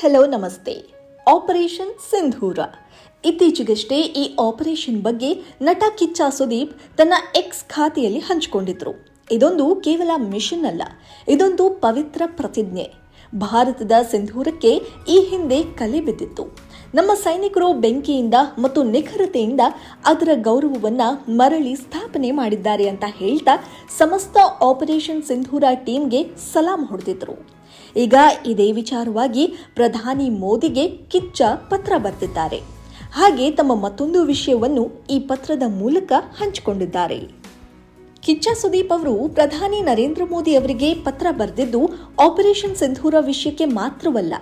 Hello, ನಮಸ್ತೆ. Operation Sindoor. ಇತ್ತೀಚೆಗಷ್ಟೇ ಈ ಆಪರೇಷನ್ ಬಗ್ಗೆ ನಟ ಕಿಚ್ಚ ಸುದೀಪ್ ತನ್ನ ಎಕ್ಸ್ ಖಾತೆಯಲ್ಲಿ ಹಂಚಿಕೊಂಡಿದ್ರು. ಇದೊಂದು ಕೇವಲ ಮಿಷನ್ ಅಲ್ಲ, ಇದೊಂದು ಪವಿತ್ರ ಪ್ರತಿಜ್ಞೆ. ಭಾರತದ ಸಿಂಧೂರಕ್ಕೆ ಈ ಹಿಂದೆ ಕಲೆ ಬಿದ್ದಿತ್ತು. ನಮ್ಮ ಸೈನಿಕರು ಬೆಂಕಿಯಿಂದ ಮತ್ತು ನಿಖರತೆಯಿಂದ ಅದರ ಗೌರವವನ್ನು ಮರಳಿ ಸ್ಥಾಪನೆ ಮಾಡಿದ್ದಾರೆ ಅಂತ ಹೇಳ್ತಾ ಸಮಸ್ತ ಆಪರೇಷನ್ ಸಿಂಧೂರ ಟೀಮ್ಗೆ ಸಲಾಂ ಹೊಡೆದಿದ್ರು. ಈಗ ಇದೇ ವಿಚಾರವಾಗಿ ಪ್ರಧಾನಿ ಮೋದಿಗೆ ಕಿಚ್ಚ ಪತ್ರ ಬರೆದಿದ್ದಾರೆ ಹಾಗೆ ತಮ್ಮ ಮತ್ತೊಂದು ವಿಷಯವನ್ನು ಈ ಪತ್ರದ ಮೂಲಕ ಹಂಚಿಕೊಂಡಿದ್ದಾರೆ. ಕಿಚ್ಚ ಸುದೀಪ್ ಅವರು ಪ್ರಧಾನಿ ನರೇಂದ್ರ ಮೋದಿ ಅವರಿಗೆ ಪತ್ರ ಬರೆದಿದ್ದು ಆಪರೇಷನ್ ಸಿಂಧೂರ ವಿಷಯಕ್ಕೆ ಮಾತ್ರವಲ್ಲ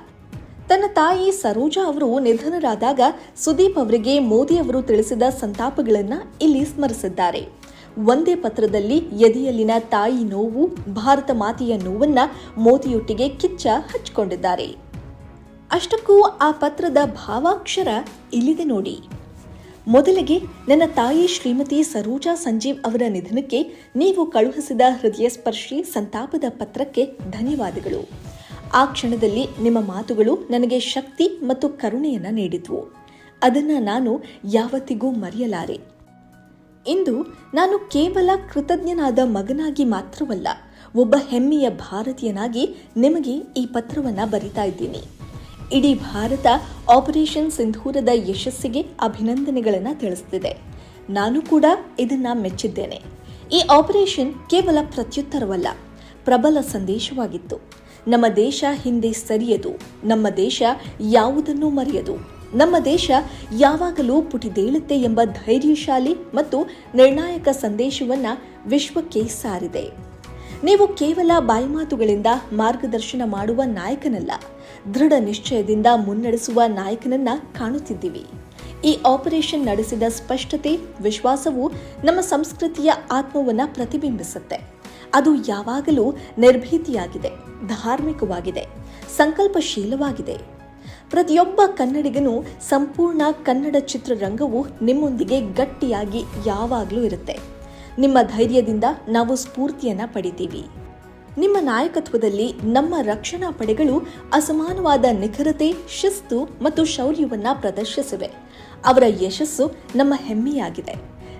ತನ್ನ ತಾಯಿ ಸರೋಜಾ ಅವರು ನಿಧನರಾದಾಗ ಸುದೀಪ್ ಅವರಿಗೆ ಮೋದಿ ಅವರು ತಿಳಿಸಿದ ಸಂತಾಪಗಳನ್ನು ಇಲ್ಲಿ ಸ್ಮರಿಸಿದ್ದಾರೆ. ಒಂದೇ ಪತ್ರದಲ್ಲಿ ಎದೆಯಲ್ಲಿನ ತಾಯಿ ನೋವು, ಭಾರತ ಮಾತೆಯ ನೋವನ್ನ ಮೋದಿಯೊಟ್ಟಿಗೆ ಕಿಚ್ಚ ಹಚ್ಚಿಕೊಂಡಿದ್ದಾರೆ. ಅಷ್ಟಕ್ಕೂ ಆ ಪತ್ರದ ಭಾವಾಕ್ಷರ ಇಲ್ಲಿದೆ ನೋಡಿ. ಮೊದಲಿಗೆ ನನ್ನ ತಾಯಿ ಶ್ರೀಮತಿ ಸರೋಜಾ ಸಂಜೀವ್ ಅವರ ನಿಧನಕ್ಕೆ ನೀವು ಕಳುಹಿಸಿದ ಹೃದಯಸ್ಪರ್ಶಿ ಸಂತಾಪದ ಪತ್ರಕ್ಕೆ ಧನ್ಯವಾದಗಳು. ಆ ಕ್ಷಣದಲ್ಲಿ ನಿಮ್ಮ ಮಾತುಗಳು ನನಗೆ ಶಕ್ತಿ ಮತ್ತು ಕರುಣೆಯನ್ನು ನೀಡಿದ್ವು. ಅದನ್ನ ನಾನು ಯಾವತ್ತಿಗೂ ಮರೆಯಲಾರೆ. ಇಂದು ನಾನು ಕೇವಲ ಕೃತಜ್ಞನಾದ ಮಗನಾಗಿ ಮಾತ್ರವಲ್ಲ, ಒಬ್ಬ ಹೆಮ್ಮೆಯ ಭಾರತೀಯನಾಗಿ ನಿಮಗೆ ಈ ಪತ್ರವನ್ನು ಬರಿತಾ ಇದ್ದೀನಿ. ಇಡೀ ಭಾರತ ಆಪರೇಷನ್ ಸಿಂಧೂರದ ಯಶಸ್ಸಿಗೆ ಅಭಿನಂದನೆಗಳನ್ನು ತಿಳಿಸ್ತಿದೆ. ನಾನು ಕೂಡ ಇದನ್ನು ಮೆಚ್ಚಿದ್ದೇನೆ. ಈ ಆಪರೇಷನ್ ಕೇವಲ ಪ್ರತ್ಯುತ್ತರವಲ್ಲ, ಪ್ರಬಲ ಸಂದೇಶವಾಗಿತ್ತು. ನಮ್ಮ ದೇಶ ಹಿಂದೆ ಸರಿಯದು, ನಮ್ಮ ದೇಶ ಯಾವುದನ್ನೂ ಮರೆಯದು. ನಮ್ಮ ದೇಶ ಯಾವಾಗಲೂ ಪುಟಿದೇಳುತ್ತೆ ಎಂಬ ಧೈರ್ಯಶಾಲಿ ಮತ್ತು ನಿರ್ಣಾಯಕ ಸಂದೇಶವನ್ನ ವಿಶ್ವಕ್ಕೆ ಸಾರಿದೆ. ನೀವು ಕೇವಲ ಬಾಯಿಮಾತುಗಳಿಂದ ಮಾರ್ಗದರ್ಶನ ಮಾಡುವ ನಾಯಕನಲ್ಲ, ದೃಢ ನಿಶ್ಚಯದಿಂದ ಮುನ್ನಡೆಸುವ ನಾಯಕನನ್ನ ಕಾಣುತ್ತಿದ್ದೀವಿ. ಈ ಆಪರೇಷನ್ ನಡೆಸಿದ ಸ್ಪಷ್ಟತೆ, ವಿಶ್ವಾಸವು ನಮ್ಮ ಸಂಸ್ಕೃತಿಯ ಆತ್ಮವನ್ನು ಪ್ರತಿಬಿಂಬಿಸುತ್ತೆ. ಅದು ಯಾವಾಗಲೂ ನಿರ್ಭೀತಿಯಾಗಿದೆ. ಧಾರ್ಮಿಕವಾಗಿದೆ, ಸಂಕಲ್ಪಶೀಲವಾಗಿದೆ. ಪ್ರತಿಯೊಬ್ಬ ಕನ್ನಡಿಗನು ಸಂಪೂರ್ಣ ಕನ್ನಡ ಚಿತ್ರರಂಗವು ನಿಮ್ಮೊಂದಿಗೆ ಗಟ್ಟಿಯಾಗಿ ಯಾವಾಗಲೂ ಇರುತ್ತೆ. ನಿಮ್ಮ ಧೈರ್ಯದಿಂದ ನಾವು ಸ್ಫೂರ್ತಿಯನ್ನು ಪಡಿತೀವಿ. ನಿಮ್ಮ ನಾಯಕತ್ವದಲ್ಲಿ ನಮ್ಮ ರಕ್ಷಣಾ ಪಡೆಗಳು ಅಸಮಾನವಾದ ನಿಖರತೆ, ಶಿಸ್ತು ಮತ್ತು ಶೌರ್ಯವನ್ನು ಪ್ರದರ್ಶಿಸಿವೆ. ಅವರ ಯಶಸ್ಸು ನಮ್ಮ ಹೆಮ್ಮೆಯಾಗಿದೆ.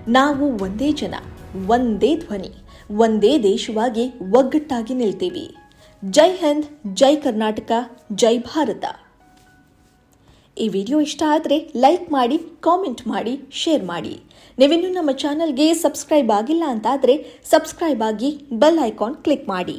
ನಾವು ಒಂದೇ ಜನ, ಒಂದೇ ಧ್ವನಿ, ಒಂದೇ ದೇಶವಾಗಿ ಒಗ್ಗಟ್ಟಾಗಿ ನಿಲ್ತೀವಿ. ಜೈ ಹಿಂದ್, ಜೈ ಕರ್ನಾಟಕ, ಜೈ ಭಾರತ. ಈ ವಿಡಿಯೋ ಇಷ್ಟ ಆದರೆ ಲೈಕ್ ಮಾಡಿ, ಕಾಮೆಂಟ್ ಮಾಡಿ, ಶೇರ್ ಮಾಡಿ. ನೀವಿನ್ನೂ ನಮ್ಮ ಚಾನಲ್ಗೆ ಸಬ್ಸ್ಕ್ರೈಬ್ ಆಗಿಲ್ಲ ಅಂತಾದರೆ ಸಬ್ಸ್ಕ್ರೈಬ್ ಆಗಿ ಬೆಲ್ ಐಕಾನ್ ಕ್ಲಿಕ್ ಮಾಡಿ.